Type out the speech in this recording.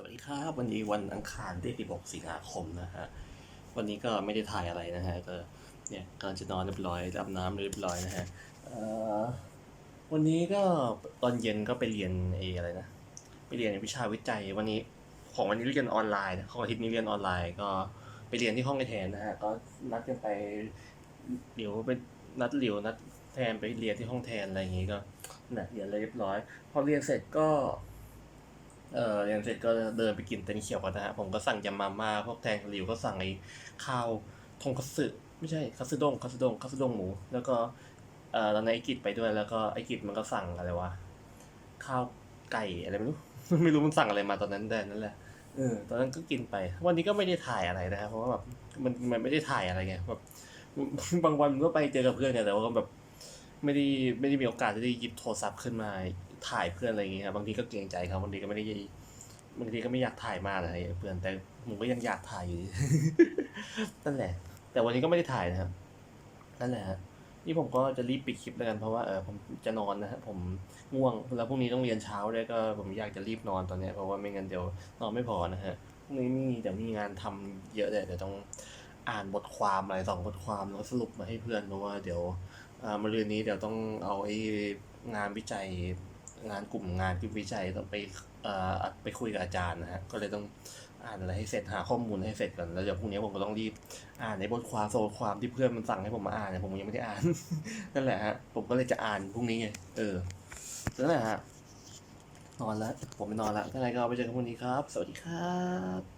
สวัสดีครับวันนี้วันอังคารที่16สิงหาคมนะฮะวันนี้ก็ไม่ได้ถ่ายอะไรนะฮะก็เนี่ยกำลังจะนอนเรียบร้อยรับน้ำเรียบร้อยนะฮะวันนี้ก็ตอนเย็นก็ไปเรียนไอ้อะไรนะไปเรียนวิชาวิจัยวันนี้ของวันนี้เรียนออนไลน์นะของอาทิตย์นี้เรียนออนไลน์ก็ไปเรียนที่ห้องไอแทนนะฮะก็นัดกันไปเดี๋ยวไปนัดเหลียวนัดแทนไปเรียนที่ห้องแทนอะไรอย่างงี้ก็นะเรียนอะไรเรียบร้อย พอเรียนเสร็จก็ เออเรียนเสร็จก็เดินไปกินเต็นเขียวกันนะฮะ ผมก็สั่งยำมาม่าพวกแทงหลิวก็สั่งไอ้ข้าวทงคัตสึไม่ใช่คัตสึด้งคัตสึด้งคัตสึด้งหมู แล้วก็เออตอนนั้นไอ้กิจไปด้วยแล้วก็ไอ้กิจมันก็สั่งอะไรวะข้าวไก่อะไรไม่รู้ ไม่รู้มันสั่งอะไรมาตอนนั้นแต่นั่นแหละเออตอนนั้นก็กินไป วันนี้ก็ไม่ได้ถ่ายอะไรนะครับเพราะว่าแบบมันมันไม่ได้ถ่ายอะไรไงแบบบางวันมันก็ไปเจอกับเพื่อนเนี่ยแต่ว่าแบบไม่ได้ไม่ได้มีโอกาสที่ได้หยิบโทรศัพท์ขึ้นมา ถ่ายเพื่อนอะไรอย่างเงี้ยครับบางทีก็เกรงใจเขาบางทีก็ไม่ได้บางทีก็ไม่อยากถ่ายมากอะไรเพื่อนแต่ผมก็ยังอยากถ่ายอยู่นั่นแหละ แต่วันนี้ก็ไม่ได้ถ่ายนะครับนั่นแหละฮะนี่ผมก็จะรีบปิดคลิปแล้วกันเพราะว่าเออผมจะนอนนะฮะผมง่วงแล้วพรุ่งนี้ต้องเรียนเช้าด้วยก็ผมอยากจะรีบนอนตอนเนี้ยเพราะว่าไม่งั้นเดี๋ยวนอนไม่พอนะฮะพรุ่งนี้มีเดี๋ยวมีงานทำเยอะเลยเดี๋ยวต้องอ่านบทความอะไรสองบทความแล้วสรุปมาให้เพื่อนเพราะว่าเดี๋ยวอ่ามะรืนนี้เดี๋ยวต้องเอาไอ้งานวิจัย งานกลุ่มงานที่วิจัยต้องไปไปคุยกับอาจารย์นะฮะก็เลยต้องอ่านอะไรให้เสร็จหาข้อมูลให้เสร็จก่อนแล้วเดี๋ยวพรุ่งนี้ผมก็ต้องรีบอ่านในบทความโซนความที่เพื่อนมันสั่งให้ผมมาอ่านเนี่ยผมยังไม่ได้อ่านนั่นแหละฮะผมก็เลยจะอ่านพรุ่งนี้ไงเออนั่นแหละฮะนอนแล้วผมไปนอนแล้วถ้าไงก็ไปเจอกันพรุ่งนี้ครับ สวัสดีครับ